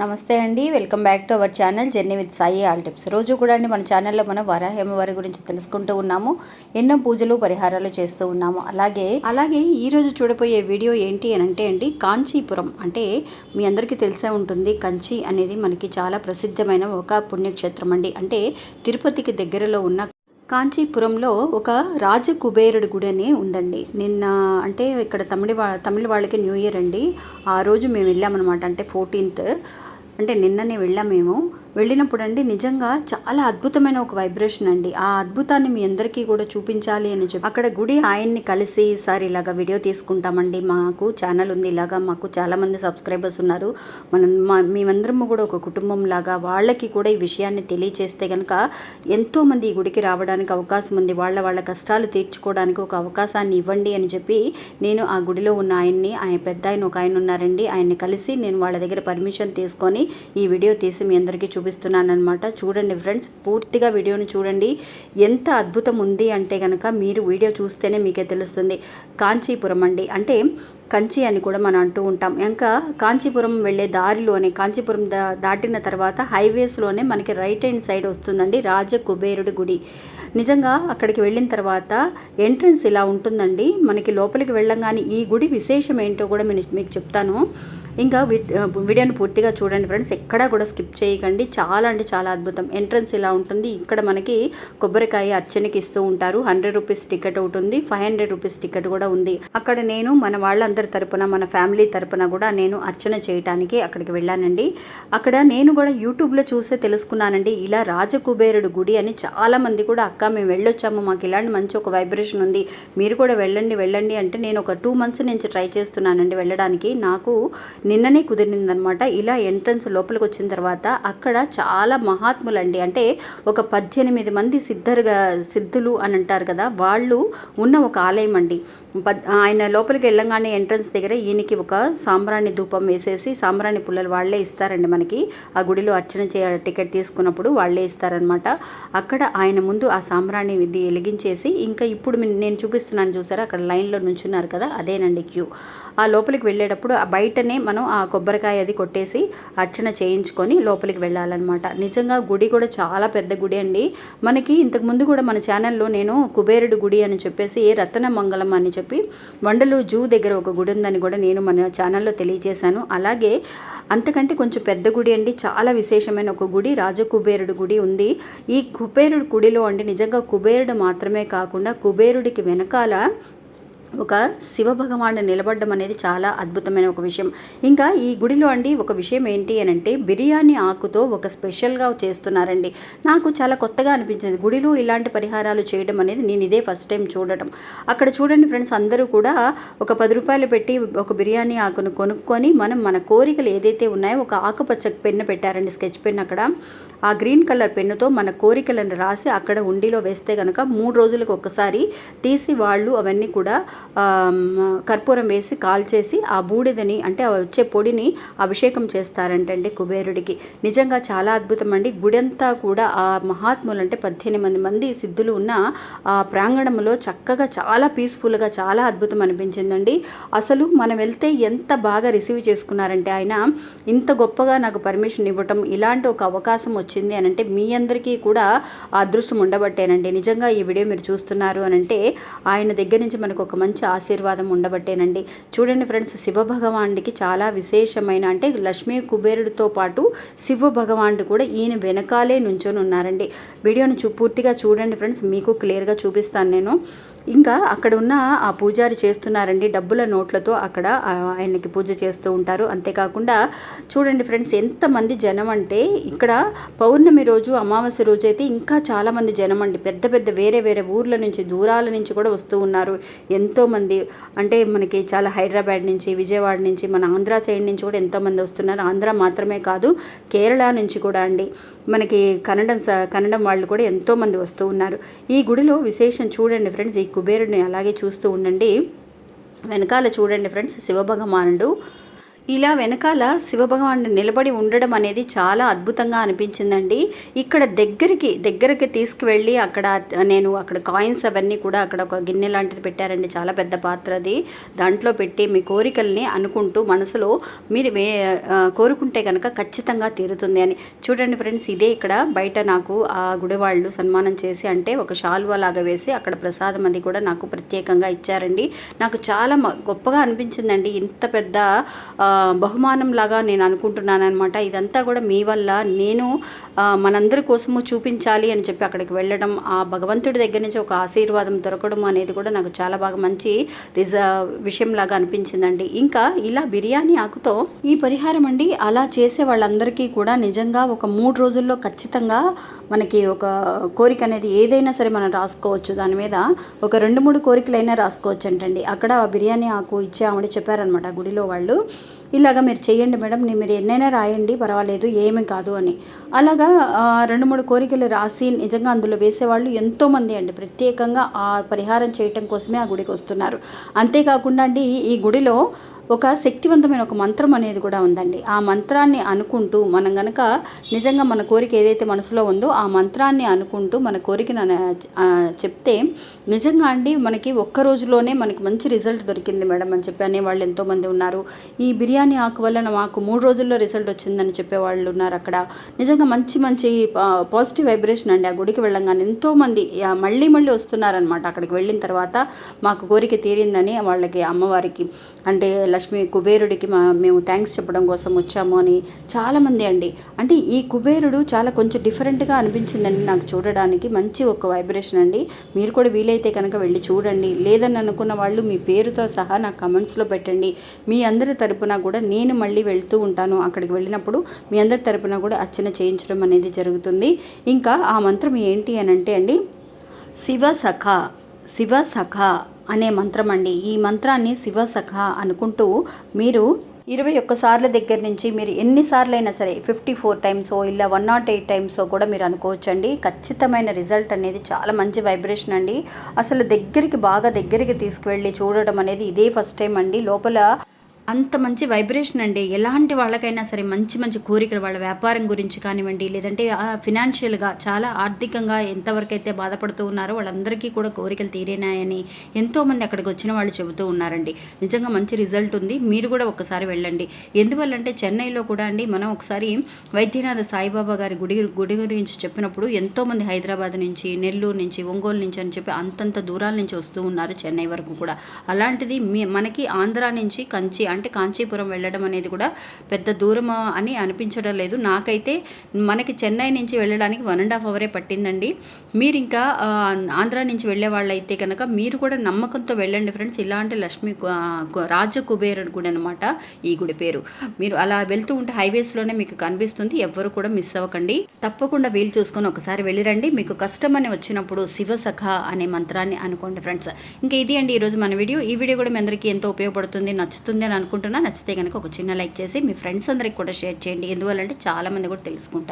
నమస్తే అండి welcome back to our channel journey with Sai all tips. రోజు కూడా అండి మన ఛానల్లో మనం వరాహేమ వారి గురించి తెలుసుకుంటూ ఉన్నాము ఎన్నో పూజలు పరిహారాలు చేస్తూ ఉన్నాము. అలాగే అలాగే ఈరోజు చూడబోయే వీడియో ఏంటి అని అంటే అండి కాంచీపురం అంటే మీ అందరికీ తెలిసే ఉంటుంది. కంచి అనేది మనకి చాలా ప్రసిద్ధమైన ఒక పుణ్యక్షేత్రం అండి. అంటే తిరుపతికి దగ్గరలో ఉన్న కాంచీపురంలో ఒక రాజ కుబేరుడి గుడి అని ఉందండి. నిన్న అంటే ఇక్కడ తమిళ వా తమిళ వాళ్ళకి న్యూ ఇయర్ అండి. ఆ రోజు మేము వెళ్ళామన్నమాట. అంటే ఫోర్టీన్త్. అంటే నిన్ననే వెళ్ళాం మేము. వెళ్ళినప్పుడు అండి నిజంగా చాలా అద్భుతమైన ఒక వైబ్రేషన్ అండి. ఆ అద్భుతాన్ని మీ అందరికీ కూడా చూపించాలి అని చెప్పి అక్కడ గుడి ఆయన్ని కలిసి సార్ ఇలాగ వీడియో తీసుకుంటామండి. మాకు ఛానల్ ఉంది ఇలాగా మాకు చాలామంది సబ్స్క్రైబర్స్ ఉన్నారు. మనం మా మేమందరము కూడా ఒక కుటుంబం లాగా వాళ్ళకి కూడా ఈ విషయాన్ని తెలియచేస్తే కనుక ఎంతోమంది ఈ గుడికి రావడానికి అవకాశం ఉంది. వాళ్ళ వాళ్ళ కష్టాలు తీర్చుకోవడానికి ఒక అవకాశాన్ని ఇవ్వండి అని చెప్పి నేను ఆ గుడిలో ఉన్న ఆయన్ని ఆయన పెద్ద ఆయన ఒక ఆయన ఉన్నారండి. ఆయన్ని కలిసి నేను వాళ్ళ దగ్గర పర్మిషన్ తీసుకొని ఈ వీడియో తీసి మీ అందరికీ చూపిస్తున్నాను అనమాట చూడండి ఫ్రెండ్స్ పూర్తిగా వీడియోని చూడండి. ఎంత అద్భుతం ఉంది అంటే కనుక మీరు వీడియో చూస్తేనే మీకే తెలుస్తుంది. కాంచీపురం అండి. అంటే కంచి అని కూడా మనం అంటూ ఉంటాం. ఇంకా కాంచీపురం వెళ్ళే దారిలోనే కాంచీపురం దా దాటిన తర్వాత హైవేస్లోనే మనకి రైట్ హ్యాండ్ సైడ్ వస్తుందండి రాజ కుబేరుడి గుడి. నిజంగా అక్కడికి వెళ్ళిన తర్వాత ఎంట్రన్స్ ఇలా ఉంటుందండి. మనకి లోపలికి వెళ్ళంగానే ఈ గుడి విశేషం ఏంటో కూడా నేను మీకు చెప్తాను. ఇంకా వీడియోని పూర్తిగా చూడండి ఫ్రెండ్స్. ఎక్కడా కూడా స్కిప్ చేయకండి. చాలా అంటే చాలా అద్భుతం. ఎంట్రన్స్ ఇలా ఉంటుంది. ఇక్కడ మనకి కొబ్బరికాయ అర్చనకి ఇస్తూ ఉంటారు. హండ్రెడ్ రూపీస్ టికెట్ ఒకటి ఉంది. ఫైవ్ హండ్రెడ్ రూపీస్ టికెట్ కూడా ఉంది. అక్కడ నేను మన వాళ్ళందరి తరపున మన ఫ్యామిలీ తరపున కూడా నేను అర్చన చేయడానికి అక్కడికి వెళ్ళానండి. అక్కడ నేను కూడా యూట్యూబ్లో చూసే తెలుసుకున్నానండి. ఇలా రాజకుబేరుడు గుడి అని చాలామంది కూడా అక్క మేము వెళ్ళొచ్చాము. మాకు ఇలాంటి మంచి ఒక వైబ్రేషన్ ఉంది. మీరు కూడా వెళ్ళండి వెళ్ళండి అంటే నేను ఒక టూ మంత్స్ నుంచి ట్రై చేస్తున్నానండి వెళ్ళడానికి. నాకు నిన్ననే కుదిరిందనమాట ఇలా ఎంట్రన్స్ లోపలికి వచ్చిన తర్వాత అక్కడ చాలా మహాత్ములండి. అంటే ఒక పద్దెనిమిది మంది సిద్ధరుగా సిద్ధులు అని అంటారు కదా వాళ్ళు ఉన్న ఒక ఆలయం అండి. ఆయన లోపలికి వెళ్ళంగానే ఎంట్రన్స్ దగ్గర ఈయనకి ఒక సాంబ్రాణి ధూపం వేసేసి సాంబ్రాణి పుల్లలు వాళ్ళే ఇస్తారండి మనకి. ఆ గుడిలో అర్చన చే టికెట్ తీసుకున్నప్పుడు వాళ్ళే ఇస్తారనమాట అక్కడ ఆయన ముందు ఆ సాంబ్రాణి ఇది వెలిగించేసి ఇంకా ఇప్పుడు నేను చూపిస్తున్నాను చూసారా? అక్కడ లైన్లో నుంచున్నారు కదా అదేనండి క్యూ. ఆ లోపలికి వెళ్ళేటప్పుడు ఆ బయటనే మన ఆ కొబ్బరికాయ అది కొట్టేసి అర్చన చేయించుకొని లోపలికి వెళ్ళాలన్నమాట. నిజంగా గుడి కూడా చాలా పెద్ద గుడి అండి. మనకి ఇంతకుముందు కూడా మన ఛానల్లో నేను కుబేరుడు గుడి అని చెప్పేసి రత్న మంగళం అని చెప్పి వండలు జూ దగ్గర ఒక గుడి ఉందని కూడా నేను మన ఛానల్లో తెలియజేశాను. అలాగే అంతకంటే కొంచెం పెద్ద గుడి అండి. చాలా విశేషమైన ఒక గుడి రాజకుబేరుడు గుడి ఉంది. ఈ కుబేరుడు గుడిలో అండి నిజంగా కుబేరుడు మాత్రమే కాకుండా కుబేరుడికి వెనకాల ఒక శివ భగవాను నిలబడడం అనేది చాలా అద్భుతమైన ఒక విషయం. ఇంకా ఈ గుడిలో అండి ఒక విషయం ఏంటి అని అంటే బిర్యానీ ఆకుతో ఒక స్పెషల్గా చేస్తున్నారండి. నాకు చాలా కొత్తగా అనిపించింది. గుడిలో ఇలాంటి పరిహారాలు చేయడం అనేది నేను ఇదే ఫస్ట్ టైం చూడటం. అక్కడ చూడండి ఫ్రెండ్స్ అందరూ కూడా ఒక పది రూపాయలు పెట్టి ఒక బిర్యానీ ఆకును కొనుక్కొని మనం మన కోరికలు ఏదైతే ఉన్నాయో ఒక ఆకుపచ్చ పెన్ను పెట్టారండి స్కెచ్ పెన్ అక్కడ. ఆ గ్రీన్ కలర్ పెన్నుతో మన కోరికలను రాసి అక్కడ ఉండిలో వేస్తే కనుక మూడు రోజులకు ఒకసారి తీసి వాళ్ళు అవన్నీ కూడా కర్పూరం వేసి కాల్చేసి ఆ బూడిదని అంటే వచ్చే పొడిని అభిషేకం చేస్తారంటండి కుబేరుడికి. నిజంగా చాలా అద్భుతం అండి. గుడంతా కూడా ఆ మహాత్ములు అంటే పద్దెనిమిది మంది సిద్ధులు ఉన్న ఆ ప్రాంగణంలో చక్కగా చాలా పీస్ఫుల్గా చాలా అద్భుతం అనిపించిందండి. అసలు మనం వెళ్తే ఎంత బాగా రిసీవ్ చేసుకున్నారంటే ఆయన ఇంత గొప్పగా నాకు పర్మిషన్ ఇవ్వటం ఇలాంటి ఒక అవకాశం వచ్చింది అని అంటే మీ అందరికీ కూడా అదృష్టం ఉండబట్టేనండి. నిజంగా ఈ వీడియో మీరు చూస్తున్నారు అని అంటే ఆయన దగ్గర నుంచి మనకు ఒక మంచి ఆశీర్వాదం ఉండబట్టేనండి. చూడండి ఫ్రెండ్స్ శివ భగవానుడికి చాలా విశేషమైన అంటే లక్ష్మీ కుబేరుడితో పాటు శివ భగవానుడు కూడా ఈయన వెనకాలే నుంచొని ఉన్నారండి. వీడియోని చూ పూర్తిగా చూడండి ఫ్రెండ్స్ మీకు క్లియర్గా చూపిస్తాను నేను. ఇంకా అక్కడ ఉన్న ఆ పూజారి చేస్తున్నారండి డబ్బుల నోట్లతో అక్కడ ఆయనకి పూజ చేస్తూ ఉంటారు. అంతేకాకుండా చూడండి ఫ్రెండ్స్ ఎంతమంది జనం అంటే ఇక్కడ పౌర్ణమి రోజు అమావాస్య రోజు అయితే ఇంకా చాలామంది జనం అండి పెద్ద పెద్ద వేరే వేరే ఊర్ల నుంచి దూరాల నుంచి కూడా వస్తూ ఉన్నారు. ఎంతోమంది అంటే మనకి చాలా హైదరాబాద్ నుంచి విజయవాడ నుంచి మన ఆంధ్ర సైడ్ నుంచి కూడా ఎంతోమంది వస్తున్నారు. ఆంధ్ర మాత్రమే కాదు కేరళ నుంచి కూడా అండి. మనకి కన్నడం కన్నడం వాళ్ళు కూడా ఎంతోమంది వస్తూ ఉన్నారు. ఈ గుడిలో విశేషం చూడండి ఫ్రెండ్స్ ఈ కుబేరుడిని అలాగే చూస్తూ ఉండండి. వెనకాల చూడండి ఫ్రెండ్స్ శివభగవానుడు ఇలా వెనకాల శివభగవానుడు నిలబడి ఉండడం అనేది చాలా అద్భుతంగా అనిపించిందండి. ఇక్కడ దగ్గరికి దగ్గరికి తీసుకువెళ్ళి అక్కడ నేను అక్కడ కాయిన్స్ అవన్నీ కూడా అక్కడ ఒక గిన్నె లాంటిది పెట్టారండి. చాలా పెద్ద పాత్ర అది. దాంట్లో పెట్టి మీ కోరికల్ని అనుకుంటూ మనసులో మీరు వే కోరుకుంటే కనుక ఖచ్చితంగా తీరుతుంది అని. చూడండి ఫ్రెండ్స్ ఇదే ఇక్కడ బయట నాకు ఆ గుడి వాళ్ళు సన్మానం చేసి అంటే ఒక షాల్వా లాగా వేసి అక్కడ ప్రసాదం అది కూడా నాకు ప్రత్యేకంగా ఇచ్చారండి. నాకు చాలా మ- గొప్పగా అనిపించిందండి. ఇంత పెద్ద బహుమానం లాగా నేను అనుకుంటున్నాను అనమాట ఇదంతా కూడా మీ వల్ల. నేను మనందరి కోసము చూపించాలి అని చెప్పి అక్కడికి వెళ్ళడం ఆ భగవంతుడి దగ్గర నుంచి ఒక ఆశీర్వాదం దొరకడం అనేది కూడా నాకు చాలా బాగా మంచి రిజ విషయం లాగా అనిపించిందండి. ఇంకా ఇలా బిర్యానీ ఆకుతో ఈ పరిహారం అండి అలా చేసే వాళ్ళందరికీ కూడా నిజంగా ఒక మూడు రోజుల్లో ఖచ్చితంగా మనకి ఒక కోరిక అనేది ఏదైనా సరే మనం రాసుకోవచ్చు. దాని మీద ఒక రెండు మూడు కోరికలైనా రాసుకోవచ్చు అంటండి అక్కడ ఆ బిర్యానీ ఆకు ఇచ్చామని చెప్పారనమాట గుడిలో వాళ్ళు. ఇలాగా మీరు చేయండి మేడం నేను మీరు ఎన్నైనా రాయండి పర్వాలేదు ఏమీ కాదు అని. అలాగా రెండు మూడు కోరికలు రాసి నిజంగా అందులో వేసేవాళ్ళు ఎంతోమంది అండి. ప్రత్యేకంగా ఆ పరిహారం చేయటం కోసమే ఆ గుడికి వస్తున్నారు. అంతేకాకుండా అండి ఈ గుడిలో ఒక శక్తివంతమైన ఒక మంత్రం అనేది కూడా ఉందండి. ఆ మంత్రాన్ని అనుకుంటూ మనం గనక నిజంగా మన కోరిక ఏదైతే మనసులో ఉందో ఆ మంత్రాన్ని అనుకుంటూ మన కోరికను చెప్తే నిజంగా అండి మనకి ఒక్క రోజులోనే మనకి మంచి రిజల్ట్ దొరికింది మేడం అని చెప్పి అనేవాళ్ళు ఎంతోమంది ఉన్నారు. ఈ బిర్యానీ ఆకు వల్ల మాకు మూడు రోజుల్లో రిజల్ట్ వచ్చిందని చెప్పేవాళ్ళు ఉన్నారు అక్కడ. నిజంగా మంచి మంచి పాజిటివ్ వైబ్రేషన్ అండి. ఆ గుడికి వెళ్ళంగానే ఎంతోమంది మళ్ళీ మళ్ళీ వస్తున్నారనమాట అక్కడికి వెళ్ళిన తర్వాత మాకు కోరిక తీరిందని వాళ్ళకి అమ్మవారికి అంటే లక్ష్మి కుబేరుడికి మా మేము థ్యాంక్స్ చెప్పడం కోసం వచ్చాము అని చాలామంది అండి. అంటే ఈ కుబేరుడు చాలా కొంచెం డిఫరెంట్గా అనిపించిందండి నాకు చూడడానికి. మంచి ఒక వైబ్రేషన్ అండి. మీరు కూడా వీలైతే కనుక వెళ్ళి చూడండి. లేదని అనుకున్న వాళ్ళు మీ పేరుతో సహా నాకు కమెంట్స్లో పెట్టండి. మీ అందరి తరపున కూడా నేను మళ్ళీ వెళ్తూ ఉంటాను. అక్కడికి వెళ్ళినప్పుడు మీ అందరి తరపున కూడా అర్చన చేయించడం అనేది జరుగుతుంది. ఇంకా ఆ మంత్రం ఏంటి అని అంటే అండి శివ సఖ శివ సఖ అనే మంత్రం అండి ఈ మంత్రాన్ని శివసఖ అనుకుంటూ మీరు ఇరవై ఒక్కసార్ల దగ్గర నుంచి మీరు ఎన్నిసార్లైనా సరే ఫిఫ్టీ ఫోర్ టైమ్సో ఇలా వన్ నాట్ ఎయిట్ టైమ్సో కూడా మీరు అనుకోవచ్చండి. ఖచ్చితమైన రిజల్ట్ అనేది చాలా మంచి వైబ్రేషన్ అండి. అసలు దగ్గరికి బాగా దగ్గరికి తీసుకువెళ్ళి చూడడం అనేది ఇదే ఫస్ట్ టైం అండి. లోపల అంత మంచి వైబ్రేషన్ అండి. ఎలాంటి వాళ్ళకైనా సరే మంచి మంచి కోరికలు వాళ్ళ వ్యాపారం గురించి కానివ్వండి లేదంటే ఫినాన్షియల్గా చాలా ఆర్థికంగా ఎంతవరకు అయితే బాధపడుతూ ఉన్నారో వాళ్ళందరికీ కూడా కోరికలు తీరేనాయని ఎంతోమంది అక్కడికి వచ్చిన వాళ్ళు చెబుతూ ఉన్నారండి. నిజంగా మంచి రిజల్ట్ ఉంది. మీరు కూడా ఒకసారి వెళ్ళండి. ఎందువల్లంటే చెన్నైలో కూడా అండి మనం ఒకసారి వైద్యనాథ సాయిబాబా గారి గుడి గుడి గురించి చెప్పినప్పుడు ఎంతోమంది హైదరాబాద్ నుంచి నెల్లూరు నుంచి ఒంగోలు నుంచి అని చెప్పి అంతంత దూరాల నుంచి వస్తూ ఉన్నారు చెన్నై వరకు కూడా. అలాంటిది మీ మనకి ఆంధ్ర నుంచి కంచి అంటే కాంచీపురం వెళ్ళడం అనేది కూడా పెద్ద దూరం అని అనిపించడం లేదు. నాకైతే మనకి చెన్నై నుంచి వెళ్ళడానికి వన్ అండ్ హాఫ్ అవరే పట్టిందండి. మీరు ఇంకా ఆంధ్ర నుంచి వెళ్ళే వాళ్ళైతే కనుక మీరు కూడా నమ్మకంతో వెళ్ళండి ఫ్రెండ్స్. ఇలాంటి లక్ష్మీ రాజ కుబేరుడు గుడి అనమాట ఈ గుడి పేరు. మీరు అలా వెళ్తూ ఉంటే హైవేస్లోనే మీకు కనిపిస్తుంది. ఎవ్వరు కూడా మిస్ అవ్వకండి. తప్పకుండా వీలు చూసుకొని ఒకసారి వెళ్ళిరండి. మీకు కష్టం అని వచ్చినప్పుడు శివసఖ అనే మంత్రాన్ని అనుకోండి ఫ్రెండ్స్. ఇంకా ఇది అండి ఈరోజు మన వీడియో. ఈ వీడియో కూడా మీ అందరికీ ఎంతో ఉపయోగపడుతుంది నచ్చుతుంది అని అనుకుంటున్నా నచ్చితే కనుక ఒక చిన్న లైక్ చేసి మీ ఫ్రెండ్స్ అందరికి కూడా షేర్ చేయండి. ఎందువల్లంటే చాలామంది కూడా తెలుసుకుంటారు.